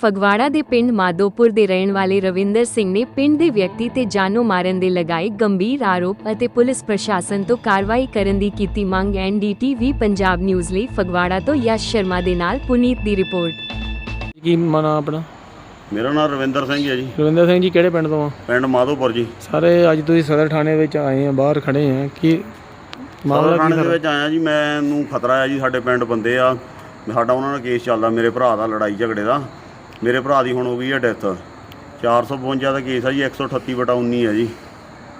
ਫਗਵਾੜਾ ਦੇ ਪਿੰਡ ਮਾਦੋਪੁਰ ਦੇ ਰਹਿਣ ਵਾਲੇ ਰਵਿੰਦਰ ਸਿੰਘ ਨੇ ਪਿੰਡ ਦੇ ਵਿਅਕਤੀ ਤੇ ਜਾਨੋਂ ਮਾਰਨ ਦੇ ਲਗਾਏ ਗੰਭੀਰ ਆਰੋਪ ਅਤੇ ਪੁਲਿਸ ਪ੍ਰਸ਼ਾਸਨ ਤੋਂ ਕਾਰਵਾਈ ਕਰਨ ਦੀ ਕੀਤੀ ਮੰਗ ਐਨਡੀਟੀਵੀ ਪੰਜਾਬ ਨਿਊਜ਼ ਲਈ ਫਗਵਾੜਾ ਤੋਂ ਯਸ਼ ਸ਼ਰਮਾ ਦੇ ਨਾਲ ਪੁਨੀਤ ਦੀ ਰਿਪੋਰਟ। ਕੀ ਮਨਾ ਆਪਣਾ? ਮੇਰਾ ਨਾਮ ਰਵਿੰਦਰ ਸਿੰਘ ਹੈ ਜੀ। ਰਵਿੰਦਰ ਸਿੰਘ ਜੀ ਕਿਹੜੇ ਪਿੰਡ ਤੋਂ ਆ? ਪਿੰਡ ਮਾਧੋਪੁਰ ਜੀ। ਸਾਰੇ ਅੱਜ ਤੁਸੀਂ ਸਦਰ ਥਾਣੇ ਵਿੱਚ ਆਏ ਆ ਬਾਹਰ ਖੜੇ ਆ ਕੀ ਮਾਮਲਾ ਕੀ ਦੇ ਸਰ ਵਿੱਚ ਆਇਆ ਜੀ ਮੈਨੂੰ ਖਤਰਾ ਹੈ ਜੀ ਸਾਡੇ ਪਿੰਡ ਬੰਦੇ ਆ। ਸਾਡਾ ਉਹਨਾਂ ਨਾਲ ਕੇਸ ਚੱਲਦਾ ਮੇਰੇ ਭਰਾ ਦਾ ਲੜਾਈ ਝਗੜੇ ਦਾ। ਮੇਰੇ ਭਰਾ ਦੀ ਹੁਣ ਹੋ ਗਈ ਹੈ ਡੈਥ। 452 ਦਾ ਕੇਸ ਆ ਜੀ 138 ਬਟਾ 19 ਹੈ ਜੀ,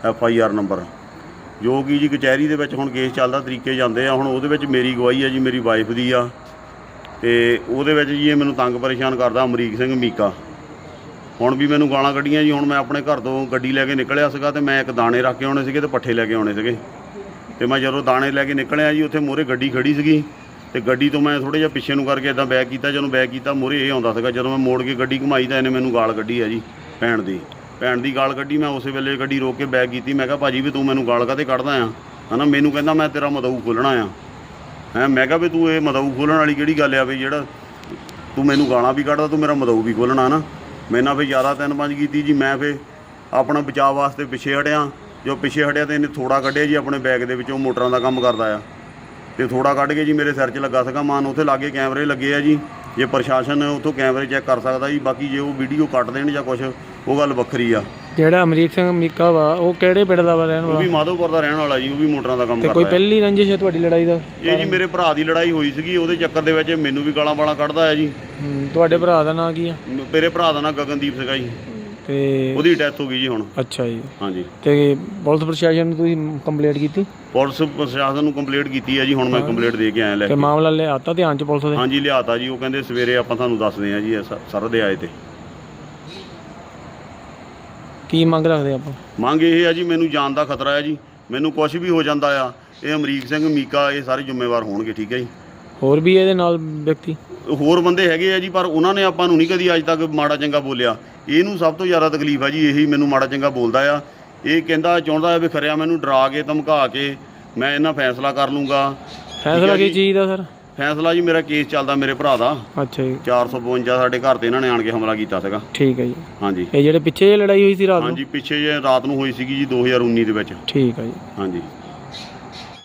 ਐਫ ਆਈ ਆਰ ਨੰਬਰ। ਜੋ ਕਿ ਜੀ ਕਚਹਿਰੀ ਦੇ ਵਿੱਚ ਹੁਣ ਕੇਸ ਚੱਲਦਾ, ਤਰੀਕੇ ਜਾਂਦੇ ਆ। ਹੁਣ ਉਹਦੇ ਵਿੱਚ ਮੇਰੀ ਗਵਾਹੀ ਹੈ ਜੀ, ਮੇਰੀ ਵਾਈਫ ਦੀ ਆ। ਤੇ ਉਹਦੇ ਵਿੱਚ ਜੀ ਇਹ ਮੈਨੂੰ ਤੰਗ ਪਰੇਸ਼ਾਨ ਕਰਦਾ, ਅਮਰੀਕ ਸਿੰਘ ਮੀਕਾ। ਹੁਣ ਵੀ ਮੈਨੂੰ ਗਾਲਾਂ ਕੱਢੀਆਂ ਜੀ, ਹੁਣ ਮੈਂ ਆਪਣੇ ਘਰ ਤੋਂ ਗੱਡੀ ਲੈ ਕੇ ਨਿਕਲਿਆ ਸੀਗਾ ਤੇ ਮੈਂ ਇੱਕ ਦਾਣੇ ਰੱਖ ਕੇ ਆਉਣੇ ਸੀਗੇ ਤੇ ਪੱਠੇ ਲੈ ਕੇ ਆਉਣੇ ਸੀਗੇ। ਤੇ ਮੈਂ ਜਦੋਂ ਦਾਣੇ ਲੈ ਕੇ ਨਿਕਲਿਆ ਜੀ, ਉੱਥੇ ਮੋਰੇ ਗੱਡੀ ਖੜੀ ਸੀਗੀ। ਤੇ ਗੱਡੀ ਤੋਂ ਮੈਂ ਥੋੜਾ ਜਿਹਾ ਪਿੱਛੇ ਨੂੰ ਕਰਕੇ ਇਦਾਂ ਬੈਕ ਕੀਤਾ, ਜਦੋਂ ਬੈਕ ਕੀਤਾ, ਮੋਰੇ ਇਹ ਆਉਂਦਾ ਸੀਗਾ, ਜਦੋਂ ਮੈਂ ਮੋੜ ਕੇ ਗੱਡੀ ਘੁਮਾਈ ਤਾਂ ਇਹਨੇ ਮੈਨੂੰ ਗਾਲ ਕੱਢੀ ਆ ਜੀ, ਭੈਣ ਦੀ। ਭੈਣ ਦੀ ਗਾਲ ਕੱਢੀ, ਮੈਂ ਉਸੇ ਵੇਲੇ ਗੱਡੀ ਰੋਕ ਕੇ ਬੈਕ ਕੀਤੀ, ਮੈਂ ਕਿਹਾ, ਭਾਜੀ ਵੀ ਤੂੰ ਮੈਨੂੰ ਗਾਲ ਕਾਤੇ ਕੱਢਦਾ ਆ? ਹਨਾ, ਮੈਨੂੰ ਕਹਿੰਦਾ, ਮੈਂ ਤੇਰਾ ਮਦਊ ਖੋਲਣਾ ਆ। ਹੈਂ, ਮੈਂ ਕਿਹਾ ਵੀ ਤੂੰ ਇਹ ਮਦਊ ਖੋਲਣ ਵਾਲੀ ਕਿਹੜੀ ਗੱਲ ਆ ਵੀ ਜਿਹੜਾ ਤੂੰ ਮੈਨੂੰ ਗਾਲਾਂ ਵੀ ਕੱਢਦਾ, ਤੂੰ ਮੇਰਾ ਮਦਊ ਵੀ ਖੋਲਣਾ ਨਾ ਮੈਂ ਨਾ ਫੇ ਜ਼ਿਆਦਾ ਤਿੰਨ ਪੰਜ ਕੀਤੀ ਜੀ, ਮੈਂ ਫੇ ਆਪਣਾ ਬਚਾਅ ਵਾਸਤੇ ਪਿੱਛੇ ਹਟਿਆ, ਜੋ ਪਿੱਛੇ ਹਟਿਆ ਤੇ ਇਹਨੇ ਥੋੜਾ ਕੱਢਿਆ ਜੀ, ਆਪਣੇ ਬੈਗ ਦੇ ਵਿੱਚੋਂ ਮੋਟਰਾਂ ਦਾ ਕੰਮ ਕਰਦਾ ਆ। ਤੇ ਥੋੜਾ ਕੱਢ ਕੇ ਜੀ ਮੇਰੇ ਸਿਰ 'ਚ ਲੱਗਾ ਸੀਗਾ ਮਾਨ ਉੱਥੇ ਲਾਗੇ ਕੈਮਰੇ ਲੱਗੇ ਆ ਜੀ। ਜੇ ਪ੍ਰਸ਼ਾਸਨ ਉੱਥੋਂ ਕੈਮਰੇ ਚੈੱਕ ਕਰ ਸਕਦਾ ਜੀ ਬਾਕੀ ਜੇ ਉਹ ਵੀਡੀਓ ਕੱਟ ਦੇਣ ਜਾਂ ਕੁਝ ਉਹ ਗੱਲ ਵੱਖਰੀ ਆ। ਜਿਹੜਾ ਅਮਰੀਕ ਸਿੰਘ ਮੀਕਾ ਵਾ ਉਹ ਕਿਹੜੇ ਪਿੰਡ ਦਾ ਵਾ ਰਹਿਣ ਉਹ ਵੀ ਵਾਲਾ? ਮਾਧੋਪੁਰ ਦਾ ਰਹਿਣ ਵਾਲਾ ਜੀ ਉਹ ਵੀ ਮੋਟਰਾਂ ਦਾ ਕੰਮ ਤੇ ਕੋਈ ਕਰਦਾ ਹੈ ਪਹਿਲੀ ਰੰਜਿਸ਼ ਹੈ ਤੁਹਾਡੀ ਲੜਾਈ ਦਾ? ਇਹ ਜੀ ਮੇਰੇ ਭਰਾ ਦੀ ਲੜਾਈ ਹੋਈ ਸੀਗੀ ਉਹਦੇ ਚੱਕਰ ਦੇ ਵਿੱਚ ਮੈਨੂੰ ਵੀ ਗਾਲਾਂ ਵਾਲਾਂ ਕੱਢਦਾ ਹੈ ਜੀ। ਤੁਹਾਡੇ ਭਰਾ ਦਾ ਨਾਂ ਕੀ ਆ? ਮੇਰੇ ਭਰਾ ਦਾ ਨਾਂ ਗਗਨਦੀਪ ਸੀਗਾ ਜੀ। ਤੇ ਉਹਦੀ ਡੈਥ ਹੋ ਗਈ ਜੀ ਹੁਣ। ਅੱਛਾ ਜੀ। ਹਾਂਜੀ। ਤੇ ਪੁਲਿਸ ਪ੍ਰਸ਼ਾਸਨ ਨੂੰ ਤੁਸੀਂ ਕੰਪਲੇਂਟ ਕੀਤੀ? ਪੁਲਿਸ ਪ੍ਰਸ਼ਾਸਨ ਨੂੰ ਕੰਪਲੀਟ ਕੀਤੀ ਹੈ ਜੀ ਹੁਣ ਮੈਂ ਕੰਪਲੀਟ ਦੇ ਕੇ ਆਇਆ ਲੈ ਤੇ ਕੇ। ਮਾਮਲਾ ਲਿਆਤਾ ਧਿਆਨ ਚ ਪੁਲਿਸ ਦੇ? ਹਾਂਜੀ ਲਿਆਤਾ ਜੀ ਉਹ ਕਹਿੰਦੇ ਸਵੇਰੇ ਆਪਾਂ ਤੁਹਾਨੂੰ ਦੱਸਦੇ ਆ ਜੀ ਇਹ ਸ- ਸਰ ਦੇ ਆਏ ਤੇ। ਕੀ ਮੰਗ ਰੱਖਦੇ ਆਪਾਂ? ਮੰਗ ਇਹ ਆ ਜੀ ਮੈਨੂੰ ਜਾਨ ਦਾ ਖਤਰਾ ਹੈ ਜੀ। ਮੈਨੂੰ ਕੁਝ ਵੀ ਹੋ ਜਾਂਦਾ ਆ ਇਹ ਅਮਰੀਕ ਸਿੰਘ ਮੀਕਾ ਇਹ ਸਾਰੇ ਜ਼ਿੰਮੇਵਾਰ ਹੋਣਗੇ ਠੀਕ ਹੈ ਜੀ। ਹੋਰ ਵੀ ਇਹਦੇ ਨਾਲ ਵਿਅਕਤੀ? ਹੋਰ ਬੰਦੇ ਹੈਗੇ ਆ ਜੀ ਪਰ ਉਹਨਾਂ ਨੇ ਆਪਾਂ ਨੂੰ ਨਹੀਂ ਕਦੀ ਅੱਜ ਤੱਕ ਮਾੜਾ ਚੰਗਾ ਬੋਲਿਆ। ਇਹਨੂੰ ਸਭ ਤੋਂ ਜ਼ਿਆਦਾ ਤਕਲੀਫ ਆ ਜੀ ਇਹੀ ਮੈਨੂੰ ਮਾੜਾ ਚੰਗਾ ਬੋਲਦਾ ਆ। ਇਹ ਕਹਿੰਦਾ ਚਾਹੁੰਦਾ ਹੈ ਵੀ ਖਰਿਆ ਮੈਨੂੰ ਡਰਾ ਕੇ ਧਮਕਾ ਕੇ ਮੈਂ ਇਹਨਾਂ ਫੈਸਲਾ ਕਰ ਲੂੰਗਾ। ਫੈਸਲਾ ਕੀ ਚੀਜ਼ ਦਾ ਸਰ? ਫੈਸਲਾ ਜੀ ਮੇਰਾ ਕੇਸ ਚੱਲਦਾ ਮੇਰੇ ਭਰਾ ਦਾ। ਅੱਛਾ ਜੀ। 452 ਸਾਡੇ ਘਰ ਤੇ ਇਹਨਾਂ ਨੇ ਆਣ ਕੇ ਹਮਲਾ ਕੀਤਾ ਸੀਗਾ। ਠੀਕ ਹੈ ਜੀ। ਹਾਂਜੀ। ਇਹ ਜਿਹੜੇ ਪਿੱਛੇ ਜਿਹੇ ਲੜਾਈ ਹੋਈ ਸੀ ਰਾਤ ਨੂੰ? ਹਾਂਜੀ ਪਿੱਛੇ ਜੇ ਰਾਤ ਨੂੰ ਹੋਈ ਸੀਗੀ ਜੀ 2019 ਦੇ ਵਿੱਚ। ਠੀਕ ਹੈ ਜੀ। ਹਾਂਜੀ।